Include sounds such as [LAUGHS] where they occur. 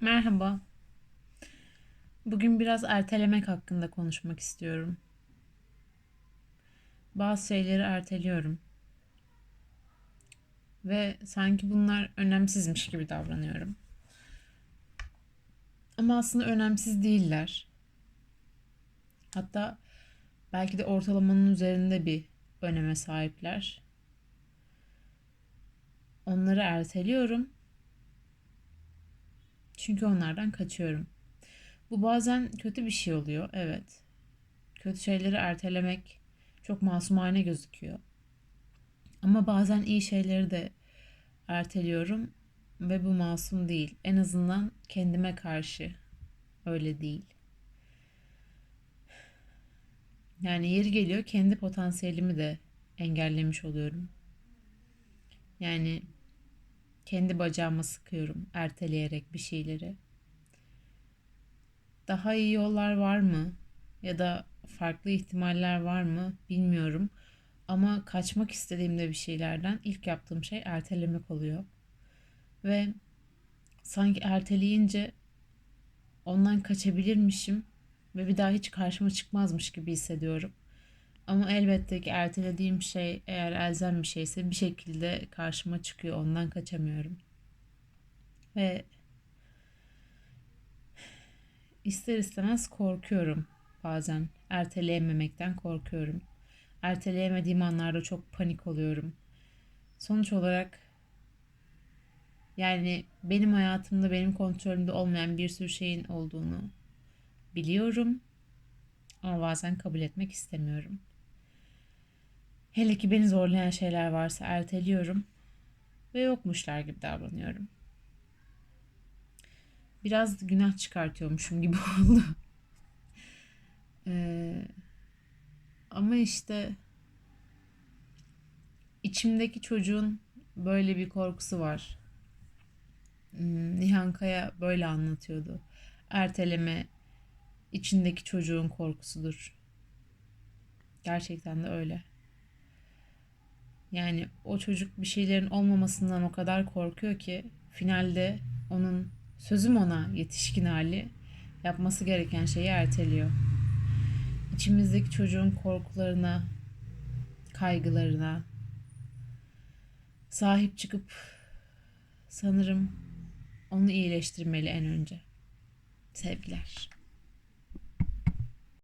Merhaba. Bugün biraz ertelemek hakkında konuşmak istiyorum. Bazı şeyleri erteliyorum. Ve sanki bunlar önemsizmiş gibi davranıyorum. Ama aslında önemsiz değiller. Hatta belki de ortalamanın üzerinde bir öneme sahipler. Onları erteliyorum. Çünkü onlardan kaçıyorum. Bu bazen kötü bir şey oluyor, evet. Kötü şeyleri ertelemek çok masumane gözüküyor. Ama bazen iyi şeyleri de erteliyorum ve bu masum değil. En azından kendime karşı öyle değil. Yani yeri geliyor kendi potansiyelimi de engellemiş oluyorum. Yani kendi bacağıma sıkıyorum erteleyerek bir şeyleri. Daha iyi yollar var mı? Ya da farklı ihtimaller var mı? Bilmiyorum. Ama kaçmak istediğimde bir şeylerden ilk yaptığım şey ertelemek oluyor. Ve sanki erteleyince ondan kaçabilirmişim ve bir daha hiç karşıma çıkmazmış gibi hissediyorum. Ama elbette ki ertelediğim şey eğer elzem bir şeyse bir şekilde karşıma çıkıyor. Ondan kaçamıyorum. Ve ister istemez korkuyorum bazen. Erteleyememekten korkuyorum. Erteleyemediğim anlarda çok panik oluyorum. Sonuç olarak yani benim hayatımda benim kontrolümde olmayan bir sürü şeyin olduğunu biliyorum ama bazen kabul etmek istemiyorum. Hele ki beni zorlayan şeyler varsa erteliyorum ve yokmuşlar gibi davranıyorum. Biraz günah çıkartıyormuşum gibi [LAUGHS] oldu. Ee, ama işte içimdeki çocuğun böyle bir korkusu var. Hmm, Nihan Kaya böyle anlatıyordu. Erteleme içindeki çocuğun korkusudur. Gerçekten de öyle. Yani o çocuk bir şeylerin olmamasından o kadar korkuyor ki finalde onun sözüm ona yetişkin hali yapması gereken şeyi erteliyor. İçimizdeki çocuğun korkularına, kaygılarına sahip çıkıp sanırım onu iyileştirmeli en önce. Sevgiler.